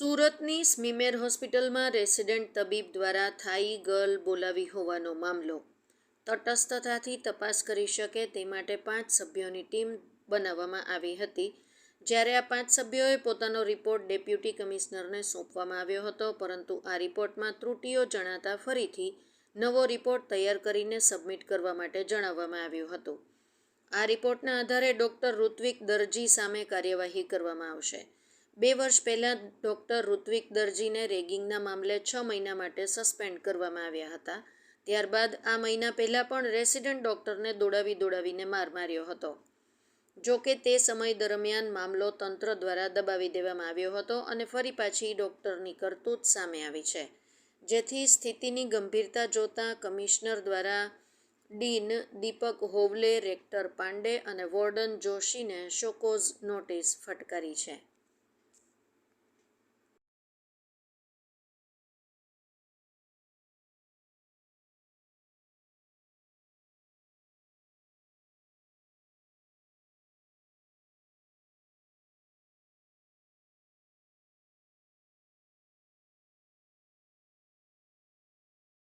સુરતની સ્મીમેર હોસ્પિટલમાં રેસિડેન્ટ તબીબ દ્વારા થાઈ ગર્લ બોલાવી હોવાનો મામલો. તટસ્થતાથી તપાસ કરી શકે તે માટે પાંચ સભ્યોની ટીમ બનાવવામાં આવી હતી. જ્યારે આ પાંચ સભ્યોએ પોતાનો રિપોર્ટ ડેપ્યુટી કમિશનરને સોંપવામાં આવ્યો હતો, પરંતુ આ રિપોર્ટમાં ત્રુટીઓ જણાતા ફરીથી નવો રિપોર્ટ તૈયાર કરીને સબમિટ કરવા માટે જણાવવામાં આવ્યું હતું. આ રિપોર્ટના આધારે ડૉક્ટર ઋત્વિક દરજી સામે કાર્યવાહી કરવામાં આવશે. બે વર્ષ પહેલાં ડૉક્ટર ઋત્વિક દરજીને રેગિંગના મામલે છ મહિના માટે સસ્પેન્ડ કરવામાં આવ્યા હતા. ત્યારબાદ આ મહિના પહેલાં પણ રેસિડન્ટ ડૉક્ટરને દોડાવી દોડાવીને માર માર્યો હતો. જો કે તે સમય દરમિયાન મામલો તંત્ર દ્વારા દબાવી દેવામાં આવ્યો હતો અને ફરી પાછી ડૉક્ટરની કરતૂત સામે આવી છે. જેથી સ્થિતિની ગંભીરતા જોતાં કમિશનર દ્વારા ડીન દીપક હોવલે, રેક્ટર પાંડે અને વોર્ડન જોશીને શોકોઝ નોટિસ ફટકારી છે.